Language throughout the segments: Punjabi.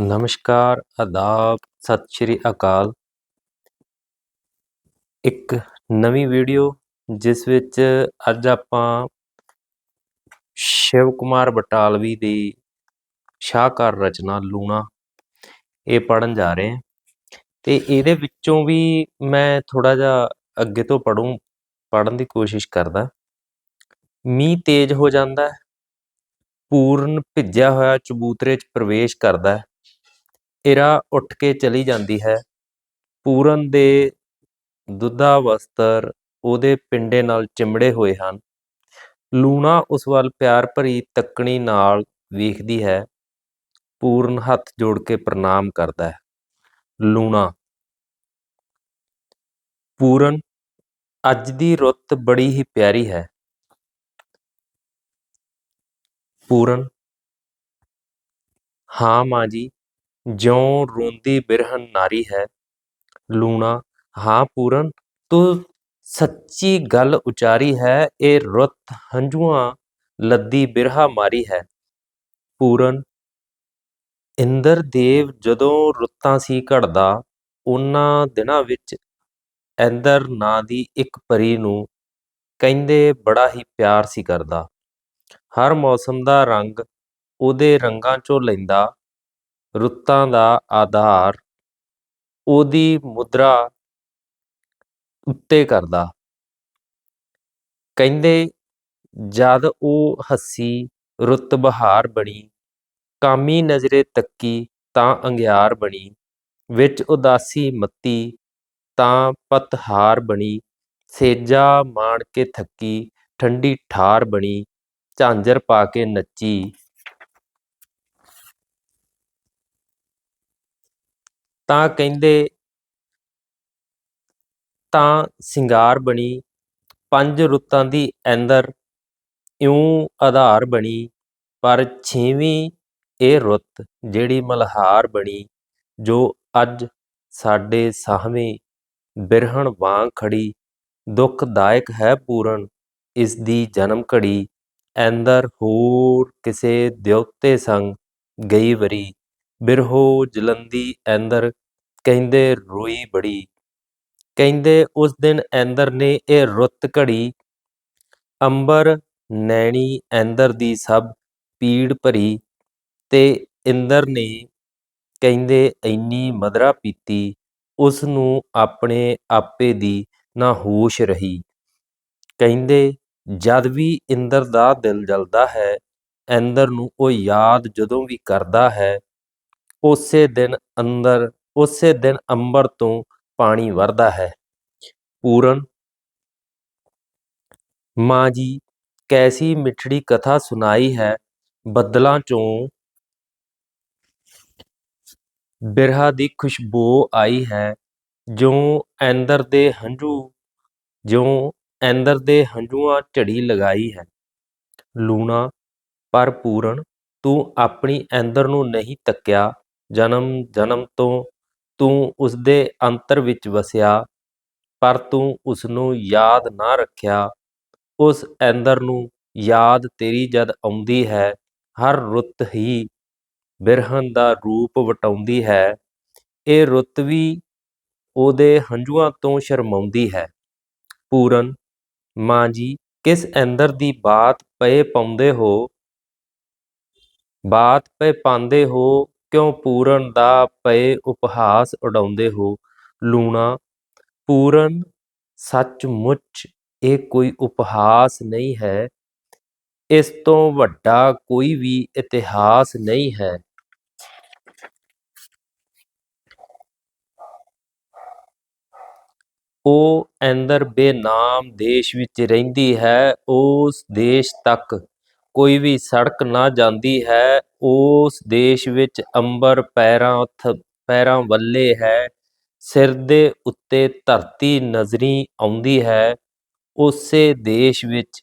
ਨਮਸਕਾਰ, ਆਦਾਬ, ਸਤਿ ਸ਼੍ਰੀ ਅਕਾਲ। ਇੱਕ ਨਵੀਂ ਵੀਡੀਓ, ਜਿਸ ਵਿੱਚ ਅੱਜ ਆਪਾਂ ਸ਼ਿਵ ਕੁਮਾਰ ਬਟਾਲਵੀ ਦੀ ਸ਼ਾਹਕਾਰ ਰਚਨਾ ਲੂਣਾ, ਇਹ ਪੜਨ ਜਾ ਰਹੇ ਹਾਂ। ਤੇ ਇਹਦੇ ਵਿੱਚੋਂ ਵੀ ਮੈਂ ਥੋੜਾ ਜਿਹਾ ਅੱਗੇ ਤੋਂ ਪੜੂੰ ਪੜਨ ਦੀ ਕੋਸ਼ਿਸ਼ ਕਰਦਾ। ਮੀਂਹ ਤੇਜ਼ ਹੋ ਜਾਂਦਾ ਪੂਰਨ ਭਿੱਜਿਆ ਹੋਇਆ ਚਬੂਤਰੇ 'ਚ ਪ੍ਰਵੇਸ਼ ਕਰਦਾ ਹੈ। ਇਰਾ ਉੱਠ ਕੇ ਚਲੀ ਜਾਂਦੀ ਹੈ। ਪੂਰਨ ਦੇ ਦੁੱਧਾ ਵਸਤਰ ਉਹਦੇ ਪਿੰਡੇ ਨਾਲ ਚਿਮੜੇ ਹੋਏ ਹਨ। ਲੂਣਾ ਉਸ ਵੱਲ ਪਿਆਰ ਭਰੀ ਤੱਕਣੀ ਨਾਲ ਵੇਖਦੀ ਹੈ। ਪੂਰਨ ਹੱਥ ਜੋੜ ਕੇ ਪ੍ਰਣਾਮ ਕਰਦਾ ਹੈ। ਲੂਣਾ, ਪੂਰਨ, ਅੱਜ ਦੀ ਰੁੱਤ ਬੜੀ ਹੀ ਪਿਆਰੀ ਹੈ। ਪੂਰਨ। ਹਾਂ ਮਾਂ ਜੀ, ਜਿਉਂ ਰੋਂਦੀ ਬਿਰਹਨ ਨਾਰੀ ਹੈ। ਲੂਣਾ, ਹਾਂ ਪੂਰਨ, ਤੂੰ ਸੱਚੀ ਗੱਲ ਉਚਾਰੀ ਹੈ। ਇਹ ਰੁੱਤ ਹੰਝੂਆਂ ਲੱਦੀ ਬਿਰਹਾ ਮਾਰੀ ਹੈ। ਪੂਰਨ ਇੰਦਰ ਦੇਵ ਜਦੋਂ ਰੁੱਤਾਂ ਸੀ ਘੜਦਾ, ਉਹਨਾਂ ਦਿਨਾਂ ਵਿੱਚ ਇੰਦਰ ਨਾਂ ਦੀ ਇੱਕ ਪਰੀ ਨੂੰ ਕਹਿੰਦੇ ਬੜਾ ਹੀ ਪਿਆਰ ਸੀ ਕਰਦਾ। ਹਰ ਮੌਸਮ ਦਾ ਰੰਗ ਉਹਦੇ ਰੰਗਾਂ ਚੋਂ ਲੈਂਦਾ, ਰੁੱਤਾਂ ਦਾ ਆਧਾਰ ਉਹਦੀ ਮੁਦਰਾ ਉੱਤੇ ਕਰਦਾ। ਕਹਿੰਦੇ, ਜਦ ਉਹ ਹੱਸੀ, ਰੁੱਤ ਬਹਾਰ ਬਣੀ, ਕਾਮੀ ਨਜ਼ਰੇ ਤੱਕੀ ਤਾਂ ਅੰਗਿਆਰ ਬਣੀ, ਵਿੱਚ ਉਦਾਸੀ ਮੱਤੀ ਤਾਂ ਪਤਹਾਰ ਬਣੀ, ਸੇਜਾ ਮਾਣ ਕੇ ਥੱਕੀ, ਠੰਡੀ ਠਾਰ ਬਣੀ ਝਾਂਜਰ ਪਾ ਕੇ ਨੱਚੀ। ਤਾਂ ਕਹਿੰਦੇ, ਤਾਂ ਸਿੰਗਾਰ ਬਣੀ, ਪੰਜ ਰੁੱਤਾਂ ਦੀ ਐਂਦਰ, ਇਉਂ ਆਧਾਰ ਬਣੀ, ਪਰ ਛੇਵੀਂ ਇਹ ਰੁੱਤ ਜਿਹੜੀ ਮਲਹਾਰ ਬਣੀ, ਜੋ ਅੱਜ ਸਾਡੇ ਸਾਹਵੇਂ ਬਿਰਹਣ ਵਾਂਗ ਖੜੀ, ਦੁੱਖਦਾਇਕ ਹੈ ਪੂਰਨ, ਇਸ ਦੀ ਜਨਮ ਘੜੀ ਐਂਦਰ ਹੋਰ ਕਿਸੇ ਦਿਉਤੇ ਸੰਗ ਗਈ ਵਰੀ। ਬਿਰਹੋ ਜਲੰਦੀ ਐਂਦਰ ਕਹਿੰਦੇ ਰੋਈ ਬੜੀ। ਕਹਿੰਦੇ ਉਸ ਦਿਨ ਐਂਦਰ ਨੇ ਇਹ ਰੁੱਤ ਘੜੀ। ਅੰਬਰ ਨੈਣੀ ਐਂਦਰ ਦੀ ਸਭ ਪੀੜ ਭਰੀ ਤੇ ਇੰਦਰ ਨੇ ਕਹਿੰਦੇ ਇੰਨੀ ਮਦਰਾ ਪੀਤੀ, ਉਸ ਨੂੰ ਆਪਣੇ ਆਪੇ ਦੀ ਨਾ ਹੋਸ਼ ਰਹੀ। ਕਹਿੰਦੇ ਜਦ ਵੀ ਇੰਦਰ ਦਾ ਦਿਲ ਜਲਦਾ ਹੈ, ਇੰਦਰ ਨੂੰ ਉਹ ਯਾਦ ਜਦੋਂ ਵੀ ਕਰਦਾ ਹੈ, ਉਸੇ ਦਿਨ ਅੰਦਰ, ਉਸੇ ਦਿਨ ਅੰਬਰ ਤੋਂ ਪਾਣੀ ਵਰਦਾ ਹੈ। ਪੂਰਨ, ਮਾਂ ਜੀ, ਕੈਸੀ ਮਿੱਠੜੀ ਕਥਾ ਸੁਣਾਈ ਹੈ, ਬੱਦਲਾਂ ਚੋਂ ਬਿਰਹਾ ਦੀ ਖੁਸ਼ਬੂ ਆਈ ਹੈ ਜੋ ਐਂਦਰ ਦੇ ਹੰਝੂ, ਜਿਉਂ ਐਂਦਰ ਦੇ ਹੰਝੂਆਂ ਝੜੀ ਲਗਾਈ ਹੈ। ਲੂਣਾ, ਪਰ ਪੂਰਨ, ਤੂੰ ਆਪਣੀ ਐਂਦਰ ਨੂੰ ਨਹੀਂ ਤੱਕਿਆ। ਜਨਮ ਜਨਮ ਤੋਂ ਤੂੰ ਉਸ ਦੇ ਅੰਤਰ ਵਿੱਚ ਵਸਿਆ, ਪਰ ਤੂੰ ਉਸ ਨੂੰ ਯਾਦ ਨਾ ਰੱਖਿਆ। ਉਸ ਐਂਦਰ ਨੂੰ ਯਾਦ ਤੇਰੀ ਜਦ ਆਉਂਦੀ ਹੈ, ਹਰ ਰੁੱਤ ਹੀ ਬਿਰਹਨ ਦਾ ਰੂਪ ਵਟਾਉਂਦੀ ਹੈ। ਇਹ ਰੁੱਤ ਵੀ ਉਹਦੇ ਹੰਝੂਆਂ ਤੋਂ ਸ਼ਰਮਾਉਂਦੀ ਹੈ। ਪੂਰਨ ਮਾਂ ਜੀ, ਕਿਸ ਅੰਦਰ ਦੀ ਬਾਤ ਪਏ ਪਾਉਂਦੇ ਹੋ? ਬਾਤ ਪਏ ਪਾਉਂਦੇ ਹੋ, ਕਿਉਂ ਪੂਰਨ ਦਾ ਪਏ ਉਪਹਾਸ ਉਡਾਉਂਦੇ ਹੋ? ਲੂਣਾ, ਪੂਰਨ ਸੱਚਮੁੱਚ ਇਹ ਕੋਈ ਉਪਹਾਸ ਨਹੀਂ ਹੈ, ਇਸ ਤੋਂ ਵੱਡਾ ਕੋਈ ਵੀ ਇਤਿਹਾਸ ਨਹੀਂ ਹੈ। ਉਹ ਐਂਦਰ ਬੇਨਾਮ ਦੇਸ਼ ਵਿੱਚ ਰਹਿੰਦੀ ਹੈ, ਉਸ ਦੇਸ਼ ਤੱਕ ਕੋਈ ਵੀ ਸੜਕ ਨਾ ਜਾਂਦੀ ਹੈ, ਉਸ ਦੇਸ਼ ਵਿੱਚ ਅੰਬਰ ਪੈਰਾਂ ਪੈਰਾਂ ਵੱਲੇ ਹੈ, ਸਿਰ ਦੇ ਉੱਤੇ ਧਰਤੀ ਨਜ਼ਰੀ ਆਉਂਦੀ ਹੈ, ਉਸੇ ਦੇਸ਼ ਵਿੱਚ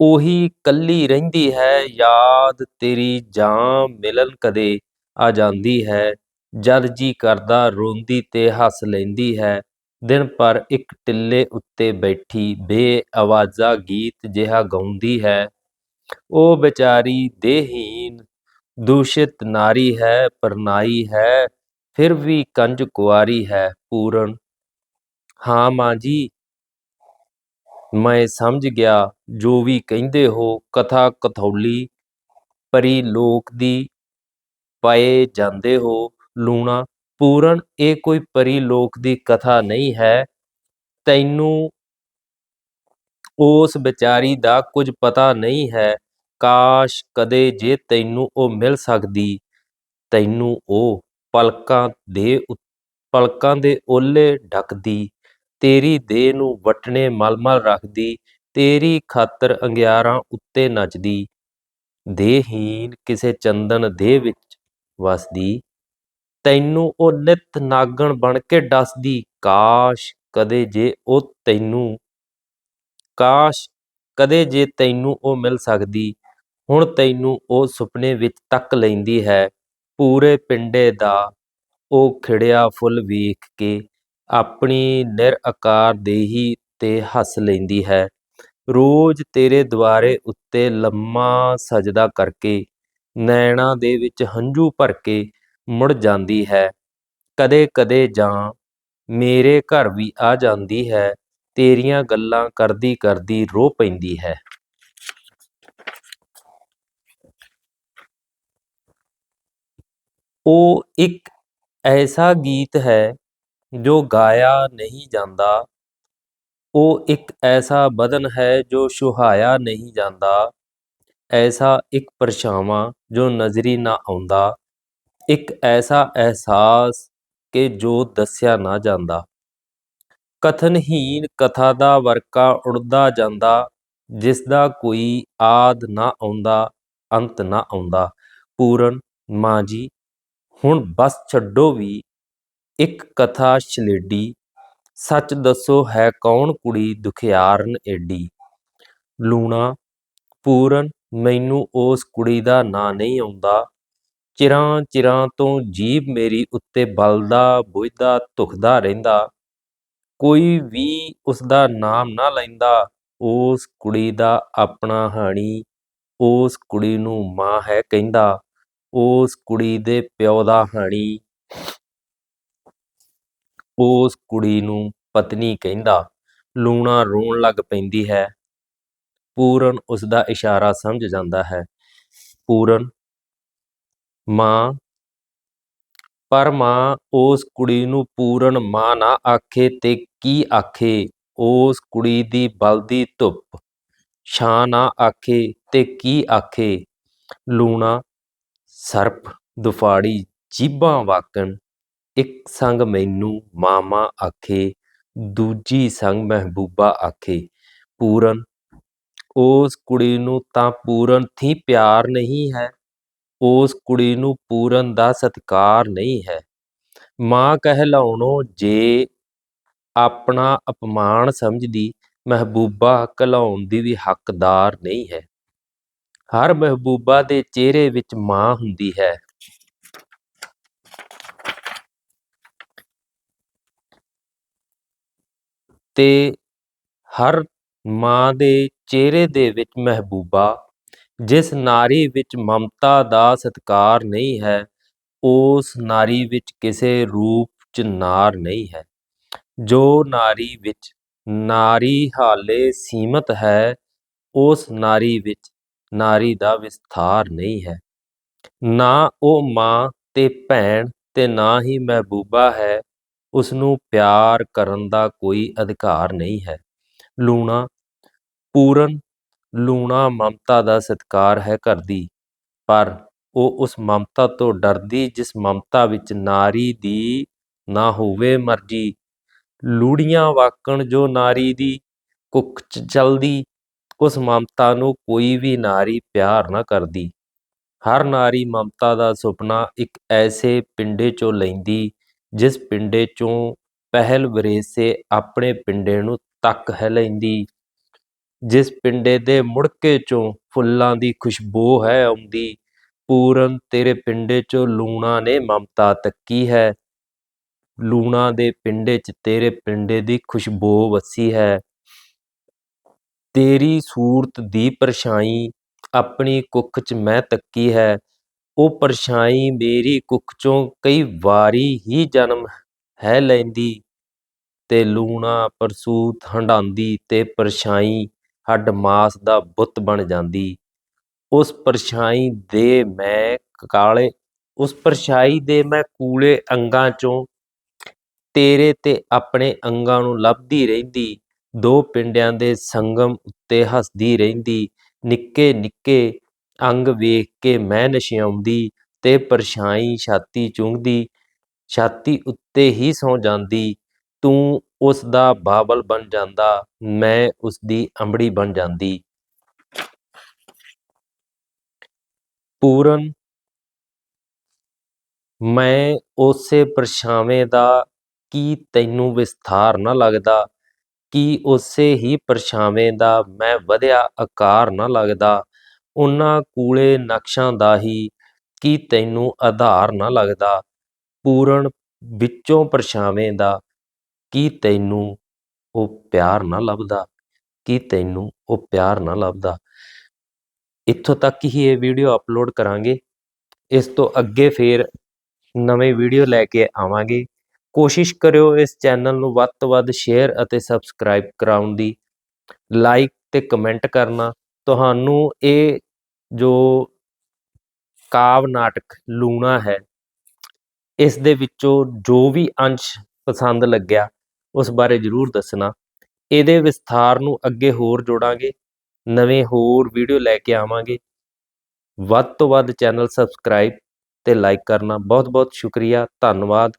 ਉਹੀ ਕੱਲੀ ਰਹਿੰਦੀ ਹੈ, ਯਾਦ ਤੇਰੀ ਜਾਂ ਮਿਲਨ ਕਦੇ ਆ ਜਾਂਦੀ ਹੈ ਜਦ ਜੀ ਕਰਦਾ ਰੋਂਦੀ ਤੇ ਹੱਸ ਲੈਂਦੀ ਹੈ। ਦਿਨ ਭਰ ਇੱਕ ਟਿੱਲੇ ਉੱਤੇ ਬੈਠੀ ਬੇਆਵਾਜ਼ਾ ਗੀਤ ਜਿਹਾ ਗਾਉਂਦੀ ਹੈ। ਉਹ ਵਿਚਾਰੀ ਦੇਹੀਨ, ਦੂਸ਼ਿਤ ਨਾਰੀ ਹੈ, ਪਰਨਾਈ ਹੈ, ਫਿਰ ਵੀ ਕੰਜ ਕੁਆਰੀ ਹੈ ਪੂਰਨ। ਹਾਂ ਮਾਂ ਜੀ, ਮੈਂ ਸਮਝ ਗਿਆ, ਜੋ ਵੀ ਕਹਿੰਦੇ ਹੋ ਕਥਾ ਕਥੌਲੀ, ਪਰੀ ਲੋਕ ਦੀ ਪਾਏ ਜਾਂਦੇ ਹੋ ਲੂਣਾ। ਪੂਰਨ, ਇਹ ਕੋਈ ਪਰੀ ਲੋਕ ਦੀ ਕਥਾ ਨਹੀਂ ਹੈ। ਤੈਨੂੰ ਉਸ ਵਿਚਾਰੀ ਦਾ ਕੁਝ ਪਤਾ ਨਹੀਂ ਹੈ। ਕਾਸ਼ ਕਦੇ ਜੇ ਤੈਨੂੰ ਉਹ ਮਿਲ ਸਕਦੀ, ਤੈਨੂੰ ਉਹ ਪਲਕਾਂ ਦੇ ਉ- ਪਲਕਾਂ ਦੇ ਓਲੇ ਢੱਕਦੀ, ਤੇਰੀ ਦੇਹ ਨੂੰ ਵਟਣੇ ਮਲਮਲ ਰੱਖਦੀ, ਤੇਰੀ ਖਾਤਰ ਅੰਗਿਆਰਾਂ ਉੱਤੇ ਨੱਚਦੀ ਦੇਹਹੀਨ ਕਿਸੇ ਚੰਦਨ ਦੇ ਵਿੱਚ ਵਸਦੀ। ਤੈਨੂੰ ਉਹ ਨਿਤ ਨਾਗਣ ਬਣ ਕੇ ਡਸਦੀ। ਕਾਸ਼ ਕਦੇ ਜੇ ਉਹ ਤੈਨੂੰ, ਕਾਸ਼ ਕਦੇ ਜੇ ਤੈਨੂੰ ਉਹ ਮਿਲ ਸਕਦੀ। ਹੁਣ ਤੈਨੂੰ ਉਹ ਸੁਪਨੇ ਵਿੱਚ ਤੱਕ ਲੈਂਦੀ ਹੈ। ਪੂਰੇ ਪਿੰਡੇ ਦਾ ਉਹ ਖਿੜਿਆ ਫੁੱਲ ਵੇਖ ਕੇ ਆਪਣੀ ਨਿਰਆਕਾਰ ਦੇਹੀ ਤੇ ਹੱਸ ਲੈਂਦੀ ਹੈ। ਰੋਜ਼ ਤੇਰੇ ਦੁਆਰੇ ਉੱਤੇ ਲੰਮਾ ਸਜਦਾ ਕਰਕੇ, ਨੈਣਾ ਦੇ ਵਿੱਚ ਹੰਝੂ ਭਰ ਕੇ ਮੁੜ ਜਾਂਦੀ ਹੈ। ਕਦੇ ਕਦੇ ਜਾਂ ਮੇਰੇ ਘਰ ਵੀ ਆ ਜਾਂਦੀ ਹੈ। ਤੇਰੀਆਂ ਗੱਲਾਂ ਕਰਦੀ ਕਰਦੀ ਰੋ ਪੈਂਦੀ ਹੈ। ਉਹ ਇੱਕ ਐਸਾ ਗੀਤ ਹੈ ਜੋ ਗਾਇਆ ਨਹੀਂ ਜਾਂਦਾ। ਉਹ ਇੱਕ ਐਸਾ ਬਦਨ ਹੈ ਜੋ ਸੁਹਾਇਆ ਨਹੀਂ ਜਾਂਦਾ। ਐਸਾ ਇੱਕ ਪਰਛਾਵਾਂ ਜੋ ਨਜ਼ਰੀ ਨਾ ਆਉਂਦਾ। ਇੱਕ ਐਸਾ ਅਹਿਸਾਸ ਕਿ ਜੋ ਦੱਸਿਆ ਨਾ ਜਾਂਦਾ। ਕਥਨਹੀਨ ਕਥਾ ਦਾ ਵਰਕਾ ਉੜਦਾ ਜਾਂਦਾ, ਜਿਸ ਦਾ ਕੋਈ ਆਦ ਨਾ ਆਉਂਦਾ, ਅੰਤ ਨਾ ਆਉਂਦਾ। ਪੂਰਨ, ਮਾਂ ਜੀ, ਹੁਣ ਬਸ ਛੱਡੋ ਵੀ ਇੱਕ ਕਥਾ ਛਲੇਡੀ, ਸੱਚ ਦੱਸੋ ਹੈ ਕੌਣ ਕੁੜੀ ਦੁਖਿਆਰਨ ਏਡੀ। ਲੂਣਾ, ਪੂਰਨ, ਮੈਨੂੰ ਉਸ ਕੁੜੀ ਦਾ ਨਾਂ ਨਹੀਂ ਆਉਂਦਾ ਚਿਰਾਂ ਚਿਰਾਂ ਤੋਂ ਜੀਭ ਮੇਰੀ ਉੱਤੇ ਬਲਦਾ, ਬੁਝਦਾ, ਧੁਖਦਾ ਰਹਿੰਦਾ। ਕੋਈ ਵੀ ਉਸ ਦਾ ਨਾਮ ਨਾ ਲੈਂਦਾ, ਉਸ ਕੁੜੀ ਦਾ ਆਪਣਾ ਹਾਣੀ, ਉਸ ਕੁੜੀ ਨੂੰ ਮਾਂ ਹੈ ਕਹਿੰਦਾ, ਉਸ ਕੁੜੀ ਦੇ ਪਿਓ ਦਾ ਹਾਣੀ, ਉਸ ਕੁੜੀ ਨੂੰ ਪਤਨੀ ਕਹਿੰਦਾ। ਲੂਣਾ ਰੋਣ ਲੱਗ ਪੈਂਦੀ ਹੈ। ਪੂਰਨ ਉਸ ਦਾ ਇਸ਼ਾਰਾ ਸਮਝ ਜਾਂਦਾ ਹੈ। ਪੂਰਨ ਮਾਂ। ਪਰ ਮਾਂ ਉਸ ਕੁੜੀ ਨੂੰ ਪੂਰਨ ਮਾਂ ਨਾ ਆਖੇ ਤੇ ਕੀ ਆਖੇ? ਉਸ ਕੁੜੀ ਦੀ ਬਲਦੀ ਧੁੱਪ। ਛਾਂ ਨਾ ਆਖੇ ਤੇ ਕੀ ਆਖੇ? ਲੂਣਾ, ਸਰਪ, ਦੁਫਾੜੀ, ਜੀਬਾਂ ਵਾਕਣ। ਇੱਕ ਸੰਗ ਮੈਨੂੰ ਮਾਮਾ ਆਖੇ, ਦੂਜੀ ਸੰਗ ਮਹਿਬੂਬਾ ਆਖੇ। ਪੂਰਨ, ਉਸ ਕੁੜੀ ਨੂੰ ਤਾਂ ਪੂਰਨ ਥੀ ਪਿਆਰ ਨਹੀਂ ਹੈ। ਉਸ ਕੁੜੀ ਨੂੰ ਪੂਰਨ ਦਾ ਸਤਿਕਾਰ ਨਹੀਂ ਹੈ। ਮਾਂ ਕਹਿਲਾਉਣੋਂ ਜੇ ਆਪਣਾ ਅਪਮਾਨ ਸਮਝਦੀ, ਮਹਿਬੂਬਾ ਕਲਾਉਣ ਦੀ ਵੀ ਹੱਕਦਾਰ ਨਹੀਂ ਹੈ। ਹਰ ਮਹਿਬੂਬਾ ਦੇ ਚਿਹਰੇ ਵਿੱਚ ਮਾਂ ਹੁੰਦੀ ਹੈ। ਤੇ ਹਰ ਮਾਂ ਦੇ ਚਿਹਰੇ ਦੇ ਵਿੱਚ ਮਹਿਬੂਬਾ ਜਿਸ ਨਾਰੀ ਵਿੱਚ ਮਮਤਾ ਦਾ ਸਤਿਕਾਰ ਨਹੀਂ ਹੈ, ਉਸ ਨਾਰੀ ਵਿੱਚ ਕਿਸੇ ਰੂਪ ਚ ਨਾਰ ਨਹੀਂ ਹੈ। ਜੋ ਨਾਰੀ ਵਿੱਚ ਨਾਰੀ ਹਾਲੇ ਸੀਮਤ ਹੈ, ਉਸ ਨਾਰੀ ਵਿੱਚ ਨਾਰੀ ਦਾ ਵਿਸਥਾਰ ਨਹੀਂ ਹੈ। ਨਾ ਉਹ ਮਾਂ ਤੇ ਭੈਣ ਤੇ ਨਾ ਹੀ ਮਹਿਬੂਬਾ ਹੈ ਉਸ ਨੂੰ ਪਿਆਰ ਕਰਨ ਦਾ ਕੋਈ ਅਧਿਕਾਰ ਨਹੀਂ ਹੈ। ਲੂਣਾ, ਪੂਰਨ ਲੂਣਾ ਮਮਤਾ ਦਾ ਸਤਿਕਾਰ ਹੈ ਕਰਦੀ ਪਰ ਉਹ ਉਸ ਮਮਤਾ ਤੋਂ ਡਰਦੀ ਜਿਸ ਮਮਤਾ ਵਿੱਚ ਨਾਰੀ ਦੀ ਨਾ ਹੋਵੇ ਮਰਜ਼ੀ। ਲੂੜੀਆਂ ਵਾਕਣ ਜੋ ਨਾਰੀ ਦੀ ਕੁੱਖ ਚ ਚਲਦੀ, ਉਸ ਮਮਤਾ ਨੂੰ ਕੋਈ ਵੀ ਨਾਰੀ ਪਿਆਰ ਨਾ ਕਰਦੀ। ਹਰ ਨਾਰੀ ਮਮਤਾ ਦਾ ਸੁਪਨਾ ਇੱਕ ਐਸੇ ਪਿੰਡੇ ਚੋਂ ਲੈਂਦੀ, ਜਿਸ ਪਿੰਡੇ ਚੋਂ ਪਹਿਲ ਵਰੇਸੇ ਆਪਣੇ ਪਿੰਡੇ ਨੂੰ ਤੱਕ ਹੈ ਲੈਂਦੀ। ਜਿਸ ਪਿੰਡੇ ਦੇ ਮੁੜਕੇ ਚੋਂ ਫੁੱਲਾਂ ਦੀ ਖੁਸ਼ਬੂ ਹੈ ਆਉਂਦੀ, ਪੂਰਨ ਤੇਰੇ ਪਿੰਡੇ ਚੋਂ ਲੂਣਾ ਨੇ ਮਮਤਾ ਤੱਕੀ ਹੈ। ਲੂਣਾ ਦੇ ਪਿੰਡੇ 'ਚ ਤੇਰੇ ਪਿੰਡੇ ਦੀ ਖੁਸ਼ਬੂ ਵਸੀ ਹੈ। ਤੇਰੀ ਸੂਰਤ ਦੀ ਪਰਛਾਈ ਆਪਣੀ ਕੁੱਖ 'ਚ ਮੈਂ ਤੱਕੀ ਹੈ। ਉਹ ਪਰਛਾਈ ਮੇਰੀ ਕੁੱਖ ਚੋਂ ਕਈ ਵਾਰੀ ਹੀ ਜਨਮ ਹੈ ਲੈਂਦੀ ਤੇ ਲੂਣਾ ਪਰਸੂਤ ਹੰਢਾਂਦੀ ਤੇ ਪਰਛਾਈ ਹੱਡ ਮਾਸ ਦਾ ਬੁੱਤ ਬਣ ਜਾਂਦੀ। ਉਸ ਪਰਛਾਈ ਦੇ ਮੈਂ ਕਾਲੇ, ਉਸ ਪਰਛਾਈ ਦੇ ਮੈਂ ਕੂਲੇ ਅੰਗਾਂ ਚੋਂ, ਤੇਰੇ ਤੇ ਆਪਣੇ ਅੰਗਾਂ ਨੂੰ ਲੱਭਦੀ ਰਹਿੰਦੀ। ਦੋ ਪਿੰਡਿਆਂ ਦੇ ਸੰਗਮ ਉੱਤੇ ਹੱਸਦੀ ਰਹਿੰਦੀ। ਨਿੱਕੇ ਨਿੱਕੇ ਅੰਗ ਵੇਖ ਕੇ ਮੈਂ ਨਸ਼ਿਆਉਂਦੀ ਤੇ ਪਰਛਾਈ ਛਾਤੀ ਚੁੰਘਦੀ ਛਾਤੀ ਉੱਤੇ ਹੀ ਸੌ ਜਾਂਦੀ। ਤੂੰ ਉਸ ਦਾ ਬਾਬਲ ਬਣ ਜਾਂਦਾ, ਮੈਂ ਉਸ ਦੀ ਅੰਬੜੀ ਬਣ ਜਾਂਦੀ। ਪੂਰਨ, ਮੈਂ ਉਸੇ ਪਰਛਾਵੇਂ ਦਾ, ਕੀ ਤੈਨੂੰ ਵਿਸਥਾਰ ਨਾ ਲੱਗਦਾ? ਕੀ ਉਸੇ ਹੀ ਪਰਛਾਵੇਂ ਦਾ ਮੈਂ ਵਧਿਆ ਆਕਾਰ ਨਾ ਲੱਗਦਾ? ਉਹਨਾਂ ਕੂਲੇ ਨਕਸ਼ਾਂ ਦਾ ਹੀ ਕੀ ਤੈਨੂੰ ਆਧਾਰ ਨਾ ਲੱਗਦਾ? ਪੂਰਨ, ਵਿੱਚੋਂ ਪਰਛਾਵੇਂ ਦਾ ਕੀ ਤੈਨੂੰ ਉਹ ਪਿਆਰ ਨਾ ਲੱਭਦਾ? ਕੀ ਤੈਨੂੰ ਉਹ ਪਿਆਰ ਨਾ ਲੱਭਦਾ? ਇੱਥੋਂ ਤੱਕ ਹੀ ਇਹ ਵੀਡੀਓ ਅਪਲੋਡ ਕਰਾਂਗੇ। ਇਸ ਤੋਂ ਅੱਗੇ ਫੇਰ ਨਵੇਂ ਵੀਡੀਓ ਲੈ ਕੇ ਆਵਾਂਗੇ। ਕੋਸ਼ਿਸ਼ ਕਰਿਓ ਇਸ ਚੈਨਲ ਨੂੰ ਵੱਧ ਤੋਂ ਵੱਧ ਸ਼ੇਅਰ ਅਤੇ ਸਬਸਕ੍ਰਾਈਬ ਕਰਾਉਣ ਦੀ। ਲਾਈਕ ਤੇ ਕਮੈਂਟ ਕਰਨਾ। ਤੁਹਾਨੂੰ ਇਹ ਜੋ ਕਾਵ ਨਾਟਕ ਲੂਣਾ ਹੈ, ਇਸ ਦੇ ਵਿੱਚੋਂ ਜੋ ਵੀ ਅੰਸ਼ ਪਸੰਦ ਲੱਗਿਆ ਉਸ ਬਾਰੇ ਜਰੂਰ ਦੱਸਣਾ। ਇਹਦੇ ਵਿਸਥਾਰ ਨੂੰ ਅੱਗੇ ਹੋਰ ਜੋੜਾਂਗੇ। ਨਵੇਂ ਹੋਰ ਵੀਡੀਓ ਲੈ ਕੇ ਆਵਾਂਗੇ। ਵੱਧ ਤੋਂ ਵੱਧ ਚੈਨਲ ਸਬਸਕ੍ਰਾਈਬ ਤੇ ਲਾਈਕ ਕਰਨਾ। ਬਹੁਤ ਬਹੁਤ ਸ਼ੁਕਰੀਆ। ਧੰਨਵਾਦ।